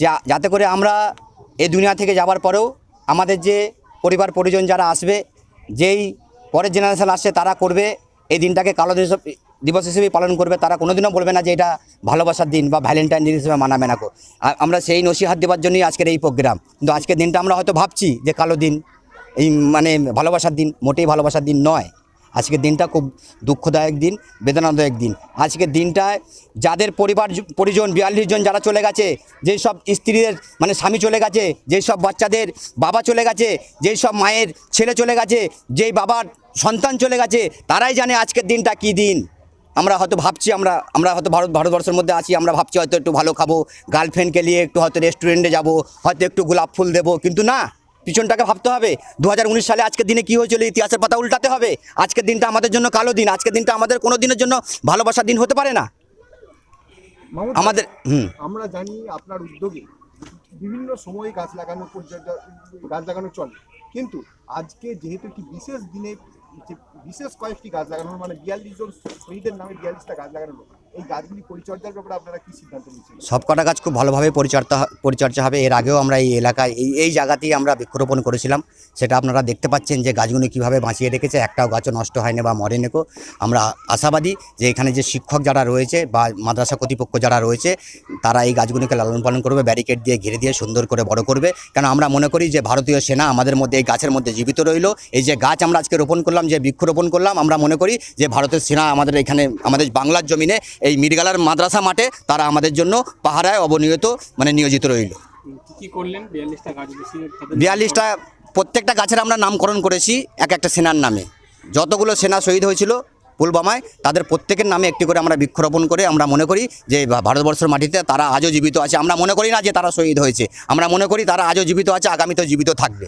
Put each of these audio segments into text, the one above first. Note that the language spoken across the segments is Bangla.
যা- যাতে করে আমরা এ দুনিয়া থেকে যাওয়ার পরেও আমাদের যে পরিবার পরিজন যারা আসবে, যেই পরের জেনারেশন আসছে তারা করবে এই দিনটাকে কালো দিবস- হিসেবে পালন করবে। তারা কোনোদিনও বলবে না যে এটা ভালোবাসার দিন বা ভ্যালেন্টাইন দিন হিসেবে মানাবে না। আমরা সেই নসিহাত দেওয়ার জন্যই আজকের এই প্রোগ্রাম কিন্তু আজকের দিনটা আমরা হয়তো ভাবছি যে কালো দিন, এই মানে ভালোবাসার দিন মোটেই ভালোবাসার দিন নয়। আজকের দিনটা খুব দুঃখদায়ক দিন, বেদনাদায়ক দিন। আজকের দিনটায় যাদের পরিবার পরিজন, বিয়াল্লিশ জন যারা চলে গেছে, যেই সব স্ত্রীদের মানে স্বামী চলে গেছে, যেই সব বাচ্চাদের বাবা চলে গেছে, যেই সব মায়ের ছেলে চলে গেছে, যেই বাবার সন্তান চলে গেছে, তারাই জানে আজকের দিনটা কী দিন। আমরা হয়তো ভাবছি, আমরা আমরা হয়তো ভারত, ভারতবর্ষের মধ্যে আছি, আমরা ভাবছি হয়তো একটু ভালো খাব গার্লফ্রেন্ডকে নিয়ে একটু হয়তো রেস্টুরেন্টে যাব, হয়তো একটু গোলাপ ফুল দেবো, কিন্তু না। পিছনটাকে ভাবতে হবে। দুহাজার উনিশ সালে আজকের দিনে কী হয়েছিল? ইতিহাসের পাতা উল্টাতে হবে। আজকের দিনটা আমাদের জন্য কালো দিন। আজকের দিনটা আমাদের কোনো দিনের জন্য ভালোবাসার দিন হতে পারে না। আমাদের হুম। আমরা জানি আপনার উদ্যোগে বিভিন্ন সময়ে গাছ লাগানো পর্যন্ত গাছ লাগানো চলে। কিন্তু আজকে যেহেতু একটি বিশেষ দিনে যে বিশেষ কয়েকটি গাছ লাগানো মানে বিয়াল্লিশ জন শহীদের নামে বিয়াল্লিশটা গাছ লাগানো নিয়েছেন সব কটা গাছ খুব ভালোভাবে পরিচর্যা পরিচর্যা হবে। এর আগেও আমরা এই এলাকায়, এই এই জায়গাতেই আমরা বৃক্ষরোপণ করেছিলাম। সেটা আপনারা দেখতে পাচ্ছেন যে গাছগুলো কীভাবে বাঁচিয়ে রেখেছে। একটাও গাছও নষ্ট হয়নি বা মরেনিকো আমরা আশাবাদী যে এখানে যে শিক্ষক যারা রয়েছে বা মাদ্রাসা কর্তৃপক্ষ যারা রয়েছে, তারা এই গাছগুলিকে লালন পালন করবে, ব্যারিকেড দিয়ে ঘিরে দিয়ে সুন্দর করে বড় করবে। কেন আমরা মনে করি যে ভারতীয় সেনা আমাদের মধ্যে, এই গাছের মধ্যে জীবিত রইল। এই যে গাছ আমরা আজকে রোপণ করলাম, যে বৃক্ষরোপণ করলাম, আমরা মনে করি যে ভারতের সেনা আমাদের এখানে, আমাদের বাংলার জমিনে এই মিরগালার মাদ্রাসা মাঠে তারা আমাদের জন্য পাহারায় অবনিয়ত মানে নিয়োজিত রইল। বিয়াল্লিশটা প্রত্যেকটা গাছের আমরা নামকরণ করেছি এক একটা সেনার নামে। যতগুলো সেনা শহীদ হয়েছিল পুলবামায় তাদের প্রত্যেকের নামে একটি করে আমরা বৃক্ষরোপণ করে আমরা মনে করি যে ভারতবর্ষের মাটিতে তারা আজও জীবিত আছে। আমরা মনে করি না যে তারা শহীদ হয়েছে। আমরা মনে করি তারা আজও জীবিত আছে আগামীতেও জীবিত থাকবে।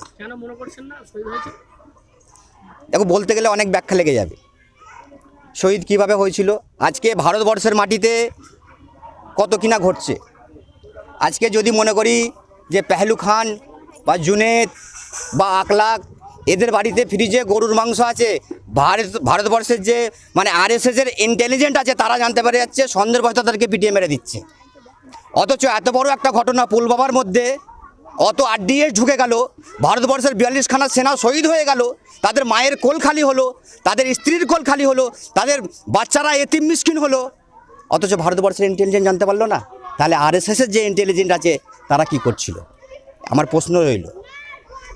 দেখো বলতে গেলে অনেক ব্যাখ্যা লেগে যাবে। শহীদ কীভাবে হয়েছিল? আজকে ভারতবর্ষের মাটিতে কত কিনা ঘটছে? আজকে যদি মনে করি যে পেহলু খান বা জুনেদ বা আকলাক, এদের বাড়িতে ফ্রিজে গরুর মাংস আছে, ভারত, ভারতবর্ষের যে মানে আর এস আরএসএসের ইন্টেলিজেন্ট আছে, তারা জানতে পেরে যাচ্ছে সন্দেহ বয়স তাদেরকে পিটিয়ে মেরে দিচ্ছে। অথচ এত বড় একটা ঘটনা পুলবাবার মধ্যে অত আরডিএস ঢুকে গেল। ভারতবর্ষের বিয়াল্লিশ খানা সেনা শহীদ হয়ে গেল। তাদের মায়ের কোল খালি হলো, তাদের স্ত্রীর কোল খালি হলো, তাদের বাচ্চারা এতিম মিসকিন হলো। অথচ ভারতবর্ষের ইন্টেলিজেন্ট জানতে পারল না। তাহলে আরএসএসের যে ইন্টেলিজেন্ট আছে, তারা কি করছিল? আমার প্রশ্ন রইল,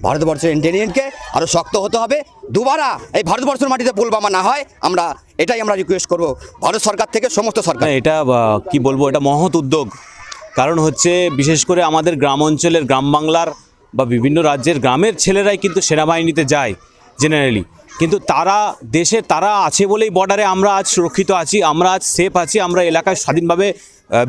ভারতবর্ষের ইন্টেলিজেন্টকে আরও শক্ত হতে হবে? দুবারা, এই ভারতবর্ষের মাটিতে পুলবামা না হয়, আমরা এটাই আমরা রিকোয়েস্ট করব। ভারত সরকার থেকে সমস্ত সরকার। এটা কি বলব, এটা মহৎ উদ্যোগ। কারণ হচ্ছে বিশেষ করে আমাদের গ্রাম অঞ্চলের গ্রাম বাংলার বা বিভিন্ন রাজ্যের গ্রামের ছেলেরাই কিন্তু সেনাবাহিনীতে যায় জেনারেলি কিন্তু তারা দেশে তারা আছে বলেই বর্ডারে আমরা আজ সুরক্ষিত আছি, আমরা আজ সেফ আছি, আমরা এলাকায় স্বাধীনভাবে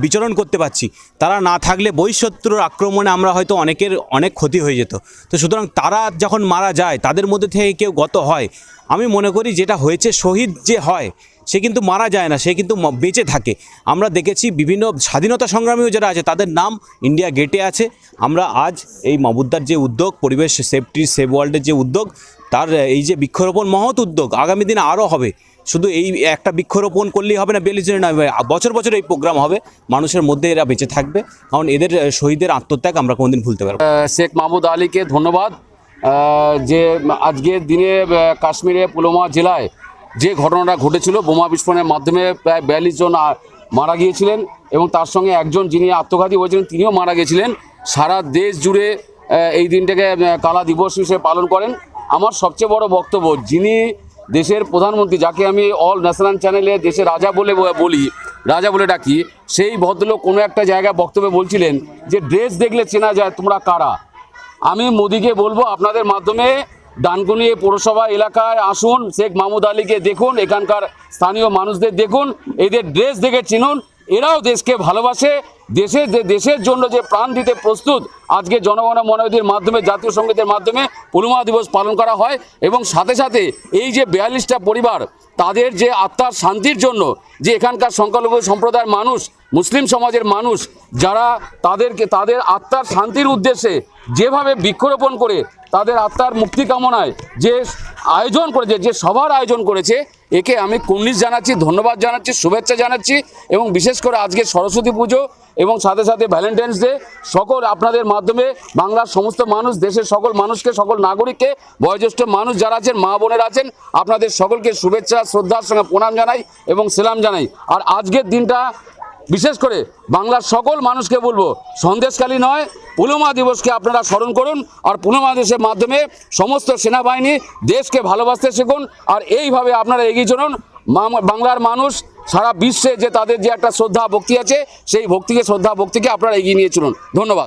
বিচরণ করতে পারছি। তারা না থাকলে বহিঃশত্রুর আক্রমণে আমরা হয়তো অনেকের অনেক ক্ষতি হয়ে যেত। তো সুতরাং তারা যখন মারা যায়, তাদের মধ্যে থেকে কেউ গত হয়। আমি মনে করি যেটা হয়েছে শহীদ যে হয় সে কিন্তু মারা যায় না, সে কিন্তু বেঁচে থাকে। আমরা দেখেছি বিভিন্ন স্বাধীনতা সংগ্রামীও যারা আছে, তাদের নাম ইন্ডিয়া গেটে আছে। আমরা আজ এই মাবুদ্দার যে উদ্যোগ, পরিবেশ সেফটি সেভ ওয়ার্ল্ডের যে উদ্যোগ, তার এই যে বৃক্ষরোপণ মহৎ উদ্যোগ, আগামী দিনে আরও হবে। শুধু এই একটা বৃক্ষরোপণ করলেই হবে না বিয়াল্লিশ জনের নয় বছর বছর এই প্রোগ্রাম হবে। মানুষের মধ্যে এরা বেঁচে থাকবে। কারণ এদের শহীদের আত্মত্যাগ আমরা কোনোদিন ভুলতে পারব শেখ মাহমুদ আলীকে ধন্যবাদ। যে আজকের দিনে কাশ্মীরে পুলওয়ামা জেলায় যে ঘটনাটা ঘটেছিল, বোমা বিস্ফোরণের মাধ্যমে প্রায় বিয়াল্লিশ জন মারা গিয়েছিলেন এবং তার সঙ্গে একজন যিনি আত্মঘাতী হয়েছিলেন, তিনিও মারা গিয়েছিলেন। সারা দেশ জুড়ে এই দিনটাকে কালা দিবস হিসেবে পালন করেন। আমার সবচেয়ে বড় বক্তব্য, যিনি দেশের প্রধানমন্ত্রী, যাকে আমি অল ন্যাশনাল চ্যানেলে দেশের রাজা বলে বলি, রাজা বলে ডাকি, সেই ভদ্রলোক কোনো একটা জায়গায় বক্তব্যে বলছিলেন যে, ড্রেস দেখলে চেনা যায়, তোমরা কারা? আমি মোদিকে বলব, আপনাদের মাধ্যমে ডানকুনি পৌরসভা এলাকায় আসুন, শেখ মাহমুদ আলীকে দেখুন, এখানকার স্থানীয় মানুষদের দেখুন, এদের ড্রেস দেখে চিনুন। এরাও দেশকে ভালোবাসে দেশের যে, দেশের জন্য যে প্রাণ দিতে প্রস্তুত, আজকে জনগণ মনোনীতির মাধ্যমে, জাতীয় সঙ্গীতের মাধ্যমে পূর্ণিমা দিবস পালন করা হয় এবং সাথে সাথে এই যে বিয়াল্লিশটা পরিবার, তাদের যে আত্মার শান্তির জন্য যে এখানকার সংখ্যালঘু সম্প্রদায়ের মানুষ, মুসলিম সমাজের মানুষ, যারা তাদেরকে, তাদের আত্মার শান্তির উদ্দেশ্যে যেভাবে বৃক্ষরোপণ করে তাদের আত্মার মুক্তি কামনায় যে আয়োজন করেছে, যে সভার আয়োজন করেছে একে আমি কুর্নিশ জানাচ্ছি, ধন্যবাদ জানাচ্ছি, শুভেচ্ছা জানাচ্ছি এবং বিশেষ করে আজকে সরস্বতী পুজো এবং সাথে সাথে ভ্যালেন্টাইন্স ডে সকল আপনাদের মাধ্যমে বাংলার সমস্ত মানুষ, দেশের সকল মানুষকে, সকল নাগরিককে, বয়োজ্যেষ্ঠ মানুষ যারা আছেন, মা বোনের আছেন, আপনাদের সকলকে শুভেচ্ছা, শ্রদ্ধার সঙ্গে প্রণাম জানাই এবং সেলাম জানাই। আর আজকের দিনটা বিশেষ করে বাংলার সকল মানুষকে বলব সন্দেশকালী নয় পুলমা দিবসকে আপনারা স্মরণ করুন আর পুলমা দিবসের মাধ্যমে সমস্ত সেনাবাহিনী দেশকে ভালোবাসতে শিখুন আর এইভাবে আপনারা এগিয়ে চলুন। বাংলার মানুষ সারা বিশ্বে যে তাদের যে একটা শ্রদ্ধা, ভক্তি আছে, সেই ভক্তিকে, শ্রদ্ধা, ভক্তিকে আপনারা এগিয়ে নিয়ে চলুন। ধন্যবাদ।